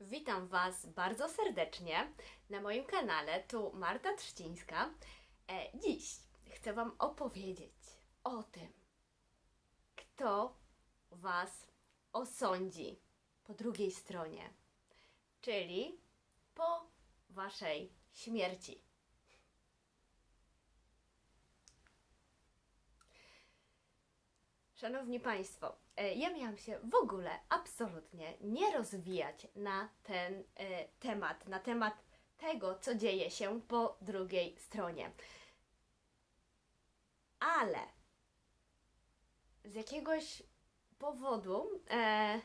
Witam Was bardzo serdecznie na moim kanale. Tu Marta Trzcińska. E, dziś chcę Wam opowiedzieć o tym, kto Was osądzi po drugiej stronie, czyli po Waszej śmierci. Szanowni Państwo, ja miałam się w ogóle absolutnie nie rozwijać na ten e, temat, na temat tego, co dzieje się po drugiej stronie. Ale z jakiegoś powodu e,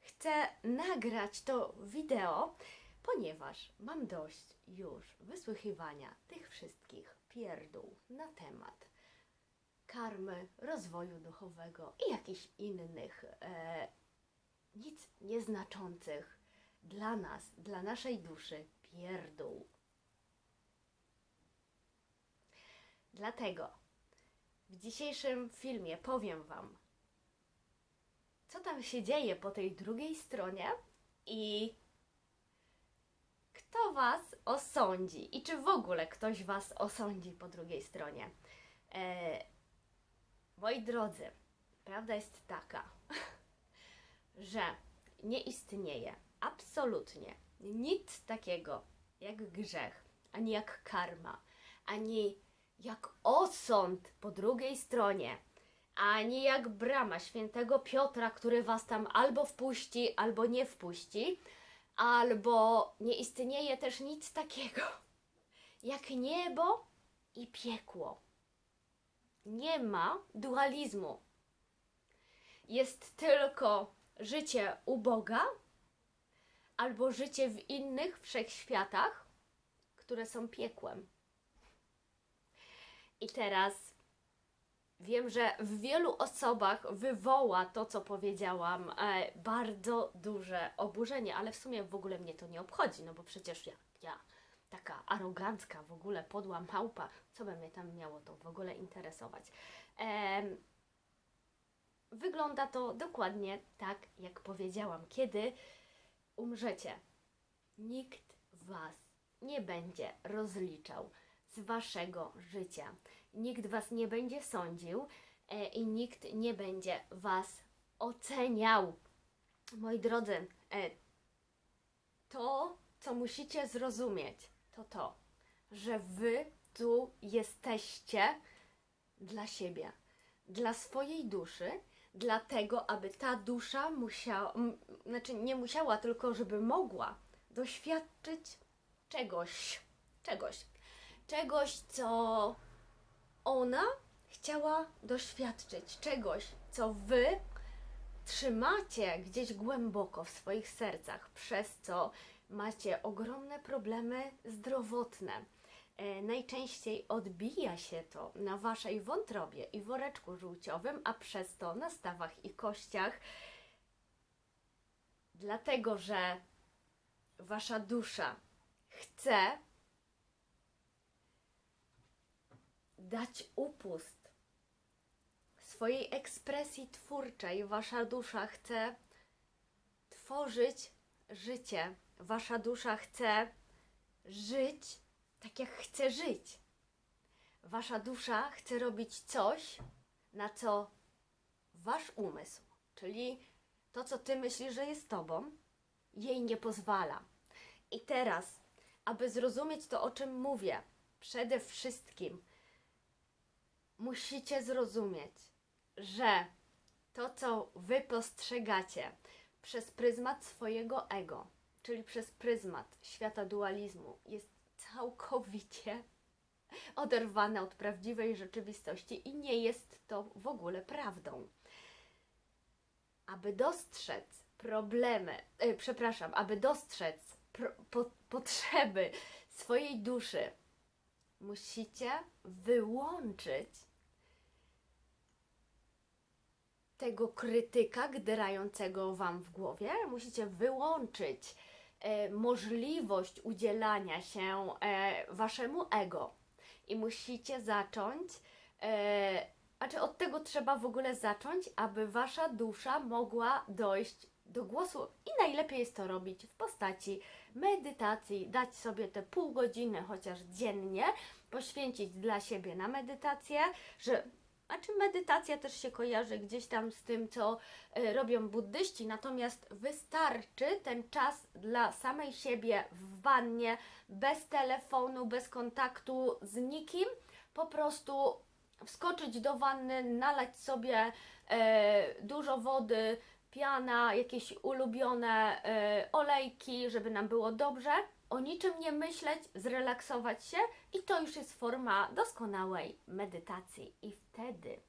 chcę nagrać to wideo, ponieważ mam dość już wysłuchiwania tych wszystkich pierdół na temat karmy, rozwoju duchowego i jakichś innych e, nic nieznaczących dla nas, dla naszej duszy pierdół. Dlatego w dzisiejszym filmie powiem Wam, co tam się dzieje po tej drugiej stronie i kto Was osądzi i czy w ogóle ktoś Was osądzi po drugiej stronie. E, Moi drodzy, prawda jest taka, że nie istnieje absolutnie nic takiego jak grzech, ani jak karma, ani jak osąd po drugiej stronie, ani jak brama świętego Piotra, który was tam albo wpuści, albo nie wpuści, albo nie istnieje też nic takiego jak niebo i piekło nie ma dualizmu. Jest tylko życie u Boga albo życie w innych wszechświatach, które są piekłem. I teraz wiem, że w wielu osobach wywoła to, co powiedziałam, e, bardzo duże oburzenie, ale w sumie w ogóle mnie to nie obchodzi, no bo przecież ja, ja taka arogancka, w ogóle podła małpa, co by mnie tam miało to w ogóle interesować. Wygląda to dokładnie tak, jak powiedziałam. Kiedy umrzecie, nikt Was nie będzie rozliczał z Waszego życia. Nikt Was nie będzie sądził e, i nikt nie będzie Was oceniał. Moi drodzy, e, to, co musicie zrozumieć, to to, że wy tu jesteście dla siebie, dla swojej duszy, dlatego, aby ta dusza musiała, znaczy nie musiała, tylko żeby mogła doświadczyć czegoś, czegoś, czegoś, co ona chciała doświadczyć, czegoś, co wy trzymacie gdzieś głęboko w swoich sercach, przez co macie ogromne problemy zdrowotne. E, najczęściej odbija się to na waszej wątrobie i woreczku żółciowym, a przez to na stawach i kościach, dlatego że wasza dusza chce dać upust swojej ekspresji twórczej. Wasza dusza chce tworzyć życie. Wasza dusza chce żyć tak, jak chce żyć. Wasza dusza chce robić coś, na co wasz umysł, czyli to, co ty myślisz, że jest tobą, jej nie pozwala. I teraz, aby zrozumieć to, o czym mówię, przede wszystkim musicie zrozumieć, że to, co wy postrzegacie przez pryzmat swojego ego, czyli przez pryzmat świata dualizmu, jest całkowicie oderwane od prawdziwej rzeczywistości i nie jest to w ogóle prawdą. Aby dostrzec problemy, e, przepraszam, aby dostrzec po, potrzeby swojej duszy, musicie wyłączyć tego krytyka gderającego wam w głowie, musicie wyłączyć możliwość udzielania się e, waszemu ego. I musicie zacząć, e, znaczy od tego trzeba w ogóle zacząć, aby wasza dusza mogła dojść do głosu. I najlepiej jest to robić w postaci medytacji, dać sobie te pół godziny chociaż dziennie, poświęcić dla siebie na medytację, że znaczy medytacja też się kojarzy gdzieś tam z tym, co y, robią buddyści, natomiast wystarczy ten czas dla samej siebie w wannie, bez telefonu, bez kontaktu z nikim, po prostu wskoczyć do wanny, nalać sobie e, dużo wody, piana, jakieś ulubione e, olejki, żeby nam było dobrze, o niczym nie myśleć, zrelaksować się i to już jest forma doskonałej medytacji. I wtedy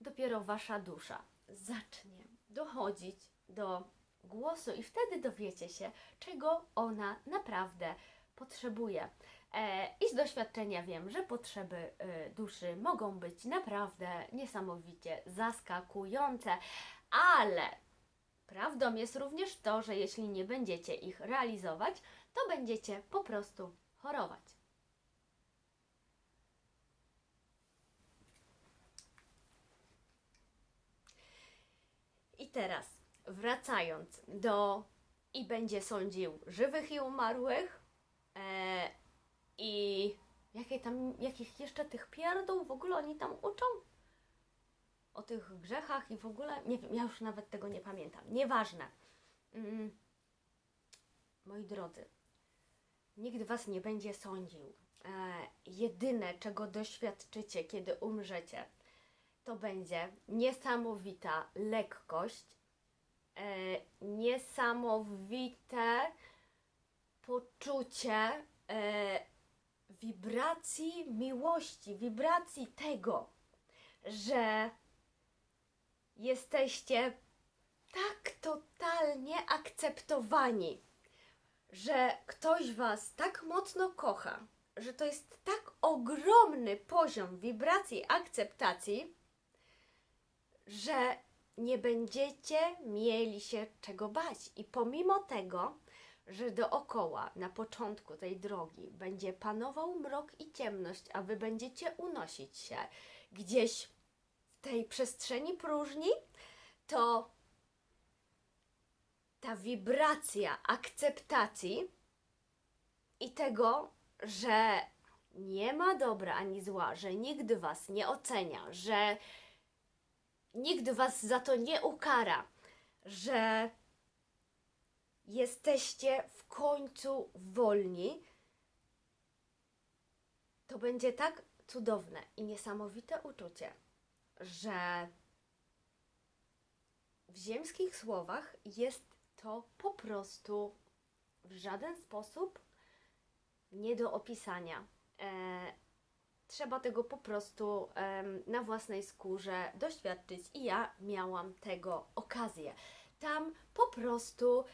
dopiero wasza dusza zacznie dochodzić do głosu i wtedy dowiecie się, czego ona naprawdę potrzebuje. E, I z doświadczenia wiem, że potrzeby e, duszy mogą być naprawdę niesamowicie zaskakujące, ale prawdą jest również to, że jeśli nie będziecie ich realizować, to będziecie po prostu chorować. I teraz, wracając do i będzie sądził żywych i umarłych, e, i jakie tam, jakich jeszcze tych pierdół w ogóle oni tam uczą? O tych grzechach i w ogóle, nie wiem, ja już nawet tego nie pamiętam. Nieważne. Mm. Moi drodzy, nikt Was nie będzie sądził. E, jedyne, czego doświadczycie, kiedy umrzecie, to będzie niesamowita lekkość, e, niesamowite poczucie e, wibracji miłości, wibracji tego, że jesteście tak totalnie akceptowani, że ktoś Was tak mocno kocha, że to jest tak ogromny poziom wibracji akceptacji, że nie będziecie mieli się czego bać. I pomimo tego, że dookoła na początku tej drogi będzie panował mrok i ciemność, a wy będziecie unosić się gdzieś tej przestrzeni próżni, to ta wibracja akceptacji i tego, że nie ma dobra ani zła, że nikt was nie ocenia, że nikt was za to nie ukara, że jesteście w końcu wolni, to będzie tak cudowne i niesamowite uczucie, że w ziemskich słowach jest to po prostu w żaden sposób nie do opisania. E, trzeba tego po prostu em, na własnej skórze doświadczyć i ja miałam tego okazję. Tam po prostu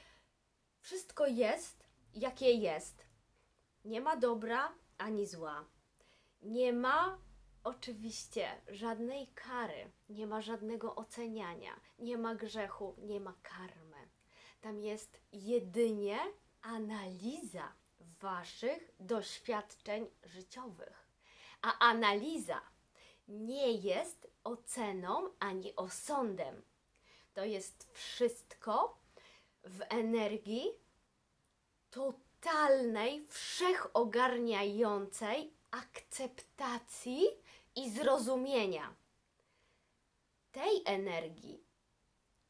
wszystko jest, jakie jest. Nie ma dobra ani zła. Nie ma oczywiście żadnej kary, nie ma żadnego oceniania, nie ma grzechu, nie ma karmy. Tam jest jedynie analiza waszych doświadczeń życiowych. A analiza nie jest oceną ani osądem. To jest wszystko w energii totalnej, wszechogarniającej akceptacji i zrozumienia. Tej energii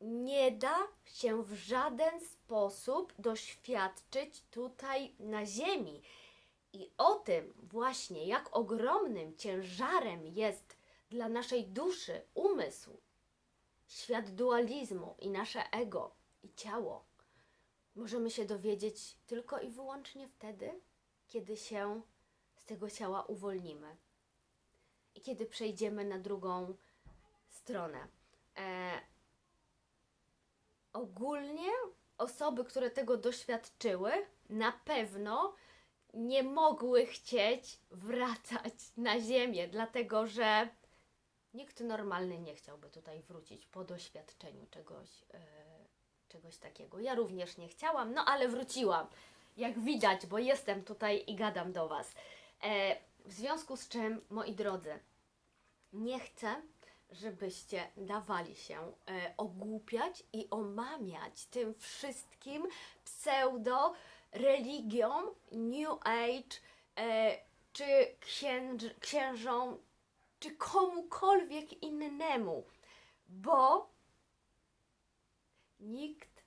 nie da się w żaden sposób doświadczyć tutaj na Ziemi. I o tym właśnie, jak ogromnym ciężarem jest dla naszej duszy umysł, świat dualizmu i nasze ego i ciało, możemy się dowiedzieć tylko i wyłącznie wtedy, kiedy się z tego ciała uwolnimy kiedy przejdziemy na drugą stronę. E, ogólnie osoby, które tego doświadczyły, na pewno nie mogły chcieć wracać na Ziemię, dlatego że nikt normalny nie chciałby tutaj wrócić po doświadczeniu czegoś, e, czegoś takiego. Ja również nie chciałam, no ale wróciłam, jak widać, bo jestem tutaj i gadam do Was. E, w związku z czym, moi drodzy, nie chcę, żebyście dawali się e, ogłupiać i omamiać tym wszystkim pseudo religiom, New Age, e, czy księż, księżom, czy komukolwiek innemu, bo nikt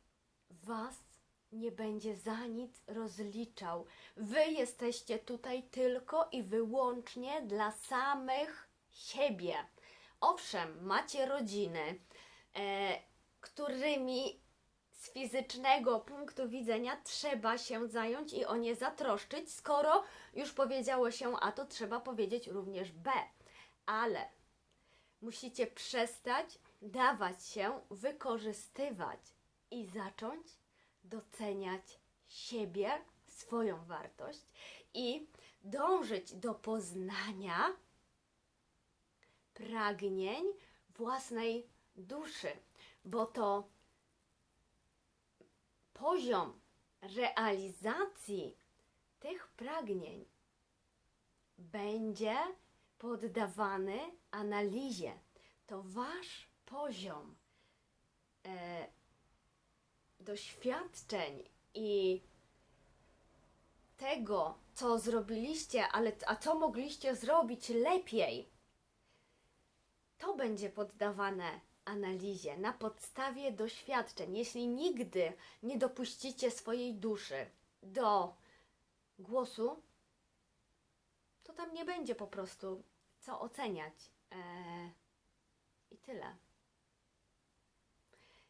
was nie będzie za nic rozliczał. Wy jesteście tutaj tylko i wyłącznie dla samych siebie. Owszem, macie rodziny, e, którymi z fizycznego punktu widzenia trzeba się zająć i o nie zatroszczyć, skoro już powiedziało się A, to trzeba powiedzieć również B. Ale musicie przestać dawać się wykorzystywać i zacząć doceniać siebie, swoją wartość i dążyć do poznania pragnień własnej duszy, bo to poziom realizacji tych pragnień będzie poddawany analizie. To wasz poziom e, doświadczeń i tego, co zrobiliście, ale a co mogliście zrobić lepiej, to będzie poddawane analizie na podstawie doświadczeń. Jeśli nigdy nie dopuścicie swojej duszy do głosu, to tam nie będzie po prostu co oceniać. Eee, I tyle.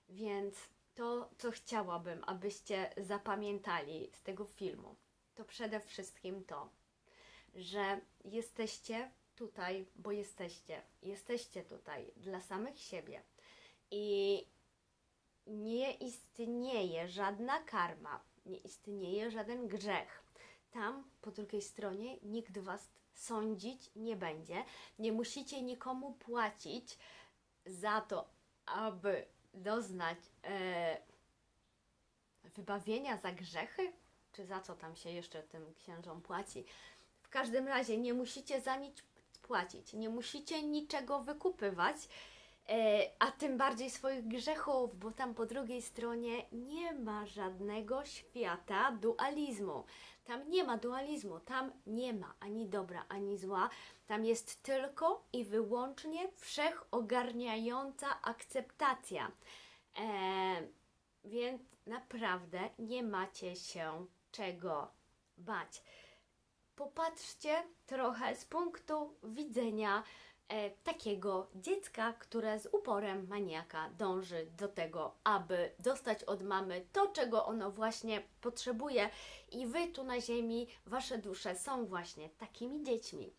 Więc to, co chciałabym, abyście zapamiętali z tego filmu, to przede wszystkim to, że jesteście tutaj, bo jesteście. Jesteście tutaj dla samych siebie. I nie istnieje żadna karma, nie istnieje żaden grzech. Tam po drugiej stronie nikt was sądzić nie będzie. Nie musicie nikomu płacić za to, aby doznać e, wybawienia za grzechy, czy za co tam się jeszcze tym księżom płaci. W każdym razie nie musicie za nic płacić, nie musicie niczego wykupywać, a tym bardziej swoich grzechów, bo tam po drugiej stronie nie ma żadnego świata dualizmu. Tam nie ma dualizmu, tam nie ma ani dobra, ani zła. Tam jest tylko i wyłącznie wszechogarniająca akceptacja. E, więc naprawdę nie macie się czego bać. Popatrzcie trochę z punktu widzenia e, takiego dziecka, które z uporem maniaka dąży do tego, aby dostać od mamy to, czego ono właśnie potrzebuje. I wy tu na ziemi, wasze dusze są właśnie takimi dziećmi,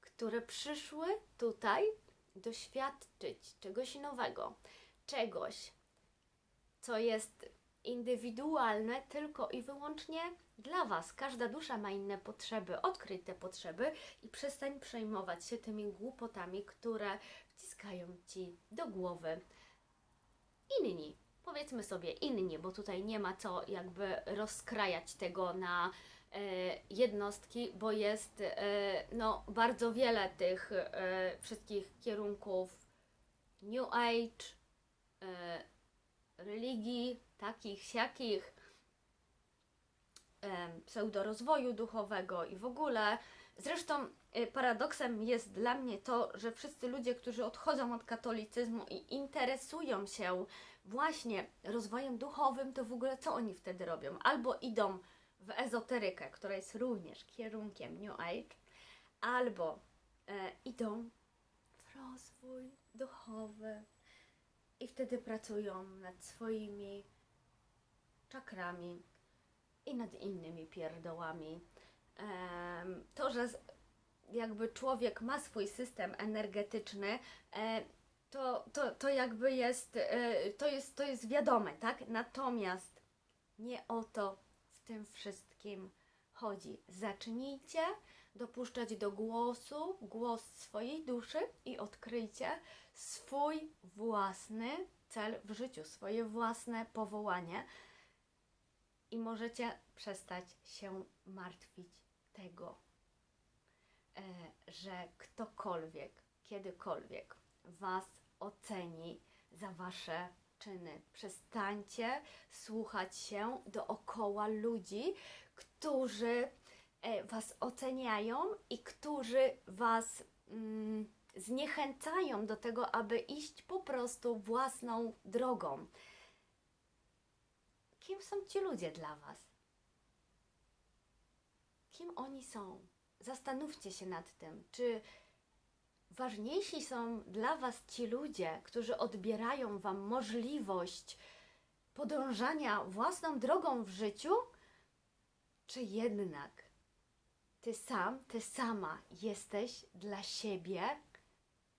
które przyszły tutaj doświadczyć czegoś nowego, czegoś, co jest indywidualne tylko i wyłącznie dla Was. Każda dusza ma inne potrzeby. Odkryj te potrzeby i przestań przejmować się tymi głupotami, które wciskają Ci do głowy inni. Powiedzmy sobie inni, bo tutaj nie ma co jakby rozkrajać tego na e, jednostki, bo jest e, no, bardzo wiele tych e, wszystkich kierunków New Age, e, religii, takich, siakich, pseudorozwoju duchowego i w ogóle. Zresztą y, paradoksem jest dla mnie to, że wszyscy ludzie, którzy odchodzą od katolicyzmu i interesują się właśnie rozwojem duchowym, to w ogóle co oni wtedy robią? Albo idą w ezoterykę, która jest również kierunkiem New Age, albo e, idą w rozwój duchowy i wtedy pracują nad swoimi czakrami i nad innymi pierdołami. To, że jakby człowiek ma swój system energetyczny, e, to, to, to jakby jest, e, to jest, to jest wiadome, tak? Natomiast nie o to w tym wszystkim chodzi. Zacznijcie dopuszczać do głosu głos swojej duszy i odkryjcie swój własny cel w życiu, swoje własne powołanie i możecie przestać się martwić tego, e, że ktokolwiek, kiedykolwiek Was oceni za Wasze czyny. Przestańcie słuchać się dookoła ludzi, którzy e, Was oceniają i którzy Was mm, zniechęcają do tego, aby iść po prostu własną drogą. Kim są ci ludzie dla Was? Kim oni są? Zastanówcie się nad tym, czy ważniejsi są dla Was ci ludzie, którzy odbierają Wam możliwość podążania własną drogą w życiu, czy jednak Ty sam, Ty sama jesteś dla siebie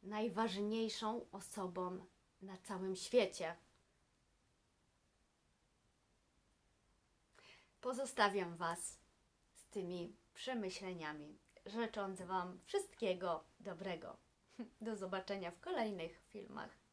najważniejszą osobą na całym świecie. Pozostawiam Was z tymi przemyśleniami, życząc Wam wszystkiego dobrego. Do zobaczenia w kolejnych filmach.